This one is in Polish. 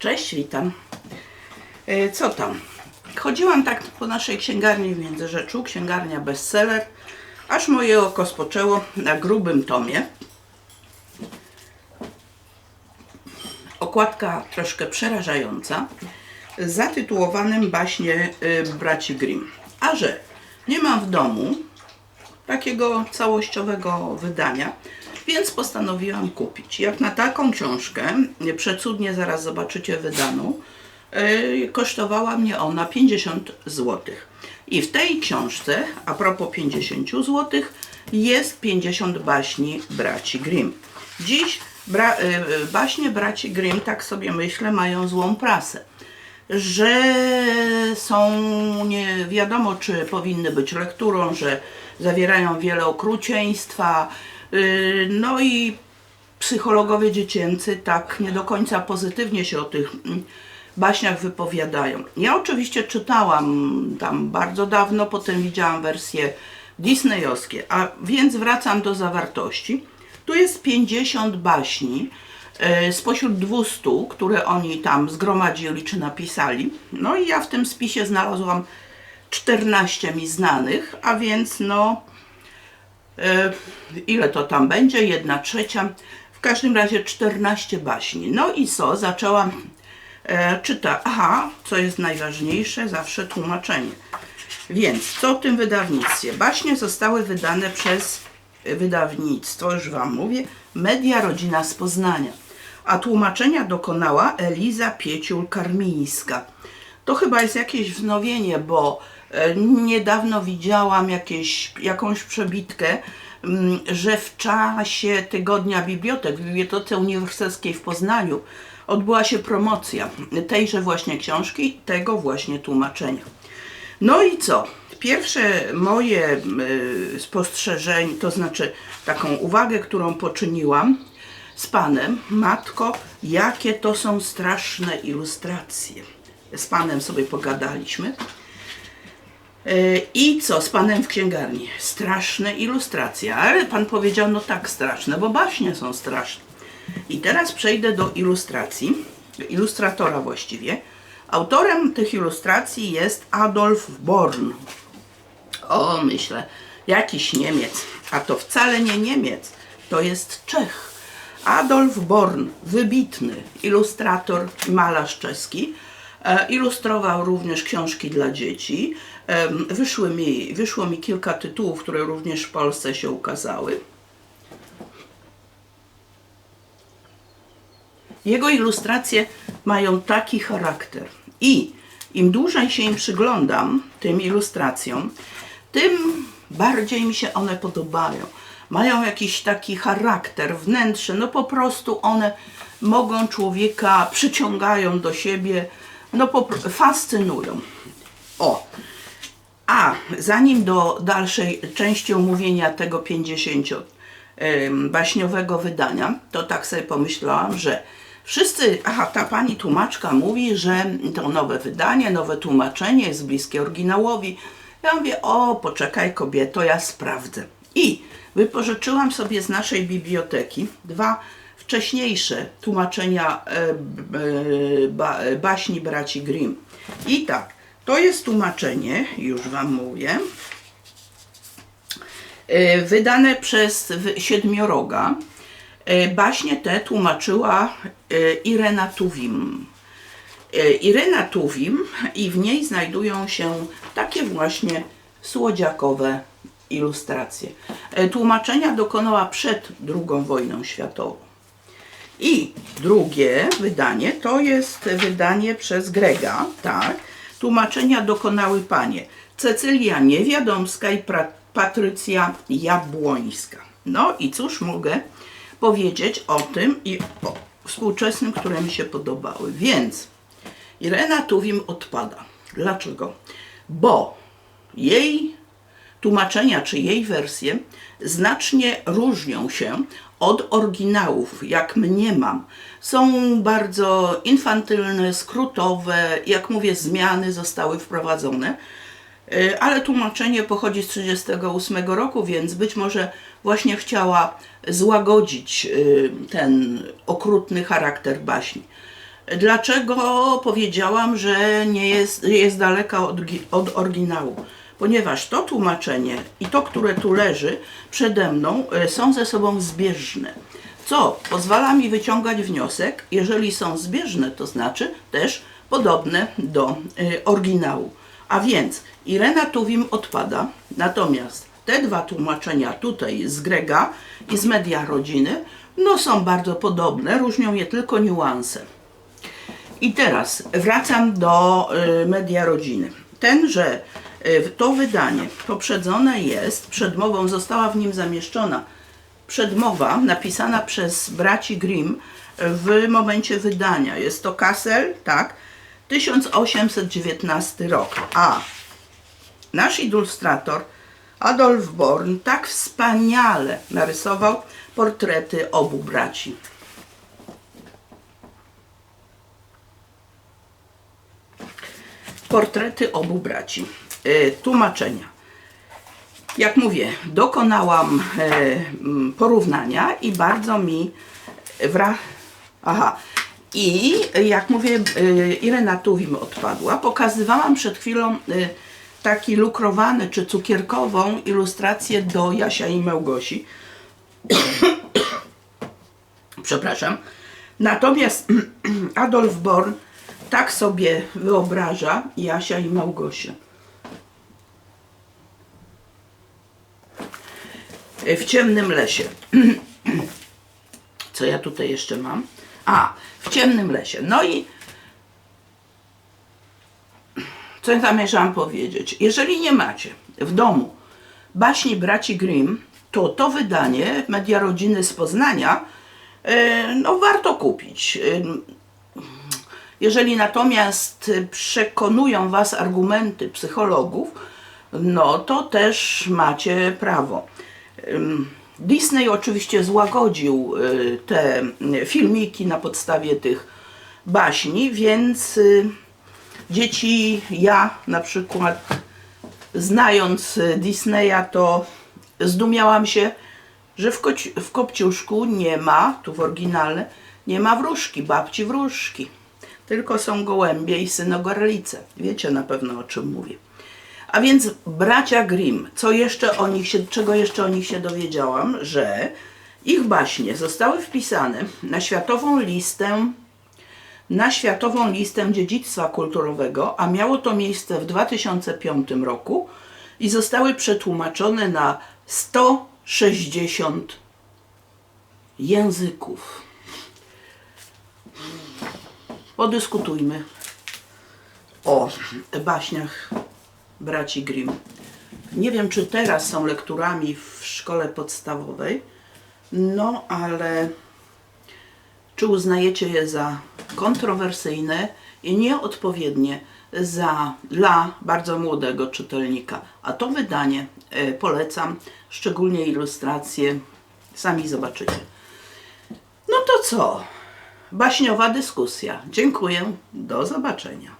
Cześć, witam. E, Co tam? Chodziłam tak po naszej księgarni w Międzyrzeczu, księgarnia bestseller, aż moje oko spoczęło na grubym tomie. Okładka troszkę przerażająca, zatytułowanym baśnie y, braci Grimm. A że nie mam w domu takiego całościowego wydania, więc postanowiłam kupić. Jak na taką książkę, przecudnie zaraz zobaczycie wydaną, yy, kosztowała mnie ona 50 zł. I w tej książce, a propos 50 zł, jest 50 baśni braci Grimm. Dziś bra, yy, baśnie braci Grimm, tak sobie myślę, mają złą prasę że są nie wiadomo, czy powinny być lekturą, że zawierają wiele okrucieństwa. Yy, No i psychologowie dziecięcy tak nie do końca pozytywnie się o tych mm, baśniach wypowiadają. Ja oczywiście czytałam tam bardzo dawno, potem widziałam wersje disneyowskie, a więc wracam do zawartości. Tu jest 50 baśni e, spośród 200, które oni tam zgromadzili czy napisali. No i ja w tym spisie znalazłam 14 mi znanych, a więc no ile to tam będzie? Jedna trzecia. W każdym razie 14 baśni. No i co? Zaczęłam e, czytać. Aha, co jest najważniejsze, zawsze tłumaczenie. Więc co w tym wydawnictwie? Baśnie zostały wydane przez wydawnictwo, już Wam mówię, Media Rodzina z Poznania. A tłumaczenia dokonała Eliza Pieciul-Karmińska. To chyba jest jakieś wznowienie, bo e, niedawno widziałam jakieś, jakąś przebitkę, mm, że w czasie Tygodnia Bibliotek w Bibliotece Uniwersyteckiej w Poznaniu odbyła się promocja tejże właśnie książki, tego właśnie tłumaczenia. No i co? Pierwsze moje y, spostrzeżenie, to znaczy taką uwagę, którą poczyniłam z panem, matko, jakie to są straszne ilustracje. Z panem sobie pogadaliśmy. Y, I co z panem w księgarni? Straszne ilustracje, ale pan powiedział, no tak, straszne, bo baśnie są straszne. I teraz przejdę do ilustracji, ilustratora właściwie. Autorem tych ilustracji jest Adolf Born. O, myślę, jakiś Niemiec, a to wcale nie Niemiec, to jest Czech. Adolf Born, wybitny ilustrator malarz czeski. E, ilustrował również książki dla dzieci. Wyszły mi, wyszło mi kilka tytułów, które również w Polsce się ukazały. Jego ilustracje mają taki charakter i im dłużej się im przyglądam, tym ilustracjom, tym bardziej mi się one podobają. Mają jakiś taki charakter, wnętrze, no po prostu one mogą człowieka, przyciągają do siebie, no fascynują. O, a zanim do dalszej części omówienia tego 50 em, baśniowego wydania, to tak sobie pomyślałam, że wszyscy, aha, ta pani tłumaczka mówi, że to nowe wydanie, nowe tłumaczenie jest bliskie oryginałowi. Ja mówię, o, poczekaj kobieto, ja sprawdzę. I wypożyczyłam sobie z naszej biblioteki dwa wcześniejsze tłumaczenia e, e, ba, baśni braci Grimm. I tak, to jest tłumaczenie, już Wam mówię, e, wydane przez Siedmioroga. E, Baśnie te tłumaczyła e, Irena Tuwim. E, Irena Tuwim i w niej znajdują się takie właśnie słodziakowe ilustracje. E, Tłumaczenia dokonała przed II wojną światową. I drugie wydanie to jest wydanie przez Grega, tak. Tłumaczenia dokonały panie Cecylia Niewiadomska i Patrycja Jabłońska. No i cóż mogę powiedzieć o tym i o współczesnym, które mi się podobały. Więc Irena Tuwim odpada. Dlaczego? Bo jej tłumaczenia czy jej wersje znacznie różnią się od oryginałów, jak mniemam. Są bardzo infantylne, skrótowe, jak mówię, zmiany zostały wprowadzone. Y, ale tłumaczenie pochodzi z 1938 roku, więc być może właśnie chciała złagodzić y, ten okrutny charakter baśni. Dlaczego powiedziałam, że nie jest, jest daleka od, od oryginału? Ponieważ to tłumaczenie i to, które tu leży przede mną, e, są ze sobą zbieżne. Co pozwala mi wyciągać wniosek, jeżeli są zbieżne, to znaczy też podobne do e, oryginału. A więc Irena Tuwim odpada, natomiast te dwa tłumaczenia tutaj z Grega i z Media Rodziny, no są bardzo podobne, różnią je tylko niuanse. I teraz wracam do y, media rodziny. Tenże to wydanie poprzedzone jest, przedmową została w nim zamieszczona przedmowa napisana przez braci Grimm w momencie wydania. Jest to Kassel, tak, 1819 rok. A nasz ilustrator Adolf Born tak wspaniale narysował portrety obu braci. portrety obu braci. E, tłumaczenia. Jak mówię, dokonałam e, m, porównania i bardzo mi wra... Aha. I jak mówię, e, Irena Tuwim odpadła. Pokazywałam przed chwilą taki lukrowany czy cukierkową ilustrację do Jasia i Małgosi. Przepraszam. Natomiast Adolf Born tak sobie wyobraża Jasia i Małgosię. W ciemnym lesie. Co ja tutaj jeszcze mam? A, w ciemnym lesie. No i co ja zamierzałam powiedzieć? Jeżeli nie macie w domu baśni braci Grimm, to to wydanie Media Rodziny z Poznania e, no, warto kupić. E, jeżeli natomiast przekonują Was argumenty psychologów, no to też macie prawo. Disney oczywiście złagodził y, te filmiki na podstawie tych baśni, więc y, dzieci, ja na przykład, znając y, Disneya, to zdumiałam się, że w, koci- w Kopciuszku nie ma, tu w oryginale, nie ma wróżki, babci wróżki. Tylko są gołębie i synogorlice. Wiecie na pewno o czym mówię. A więc bracia Grimm, co jeszcze o nich się, czego jeszcze o nich się dowiedziałam, że ich baśnie zostały wpisane na światową listę na światową listę dziedzictwa kulturowego, a miało to miejsce w 2005 roku i zostały przetłumaczone na 160 języków. Podyskutujmy o baśniach braci Grimm. Nie wiem, czy teraz są lekturami w szkole podstawowej, no ale czy uznajecie je za kontrowersyjne i nieodpowiednie za, dla bardzo młodego czytelnika? A to wydanie e, polecam, szczególnie ilustracje, sami zobaczycie. No to co? Baśniowa dyskusja. Dziękuję. Do zobaczenia.